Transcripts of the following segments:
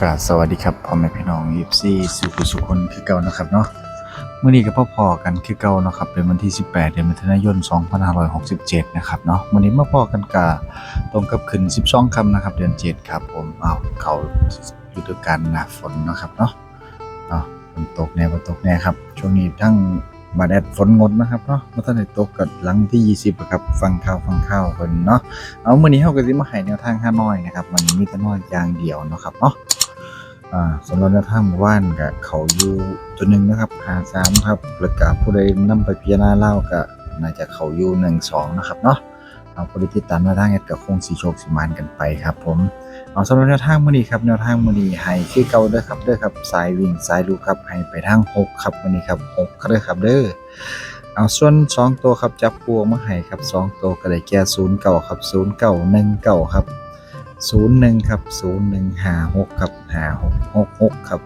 กราบสวัสดีครับพ่อแม่พี่น้องยิปซี่สุขุสุคนคือเก่านะครับเนาะเมื่อนี้ก็พ่อๆกันคือเก่านะครับเป็นวันที่ 18 เดือนมิถุนายน 2567 นะครับเนาะวันนี้มาพอกันกะตรงกับขึ้น 12คำนะครับ เดือน 7 ครับผมเอาเขาฤดูกาลหน้าฝนนะครับเนาะเนาะฝนตกแน่ฝนตกแน่ครับ ช่วงนี้ทั้งบาแดดฝนงดนะครับเนาะเมื่อตอนได้ตกกับหลังที่ 20อะครับฟังข่าวฟังข่าวเพิ่นเนาะเอามื้อนี้เฮาก็สิมาให้แนวทางห้าน้อยนะครับมันมีแต่น้อยอย่างเดียวนะครับเนาะ อ่าสำหรับแนวทางหมู่บ้านก็เขาอยู่ตัวหนึ่งนะครับ53ครับแล้วก็ผู้ใดนำไปพิจารณาเล่าก็น่าจะเขาอยู่12นะครับเนาะเอาผู้ใดติดตามแนวทางเฮ็ดก็คงสิโชคสิมานกันไปครับผมเอาสำหรับแนวทางมื้อนี้ครับแนวทางมื้อนี้ให้คือเก่าเด้อครับเด้อครับสายวิ่งสายลูกครับให้ไปทาง6ครับมื้อนี้ครับ6ครับเด้อครับเด้อเอาส่วน2ตัวครับจับพวงมาให้ครับ2ตัวก็ได้แก่0เก่าครับ0เก่า1เก่าครับ 01ครับ0156ครับ5666ครับ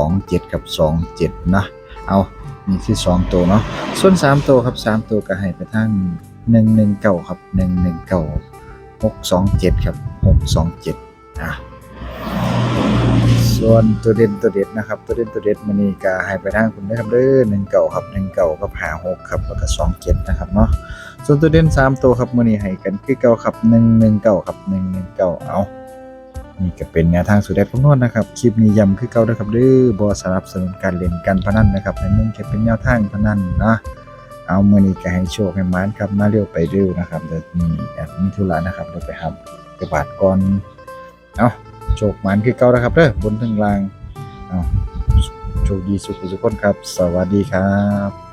27ครับ27นะเอานี่คือ2ตัวเนาะส่วน3ตัวครับ3ตัวก็ให้ไปทาง119ครับ119 627ครับ627อะ ส่วนตัวเด่นตัวเด็ดนะครับ ตัวเด่นตัวเด็ดมันนี่ก็ให้ไปทางคุณนะครับเด้อหนึ่งเก่าครับหนึ่งเก่ากับหาหกครับแล้วก็สองเจ็ดนะครับเนาะส่วนตัวเด่นสามตัวครับมันนี่ให้กันคือเก่าครับหนึ่งหนึ่งเก่าครับหนึ่งหนึ่งเก่าเอานี่ก็เป็นแนวทางสุดเด็ดคำนวณนะครับคลิปนี้ย้ำคือเก่านะครับเด้อบอสนับสนุนการเล่นการพนันนะครับในมุมแค่เป็นแนวทางพนันนะเอามือนี้ก็ให้โชคให้มานครับมาเร็วไปเร็วนะครับเดี๋ยวมีแอดมิธุระนะครับเดี๋ยวไปทำกระบาดก่อนเอา โชคหมันคือเก่านะครับเด้อบนถึงลางเอาโชคดีสุขสุขคนครับ สวัสดีครับ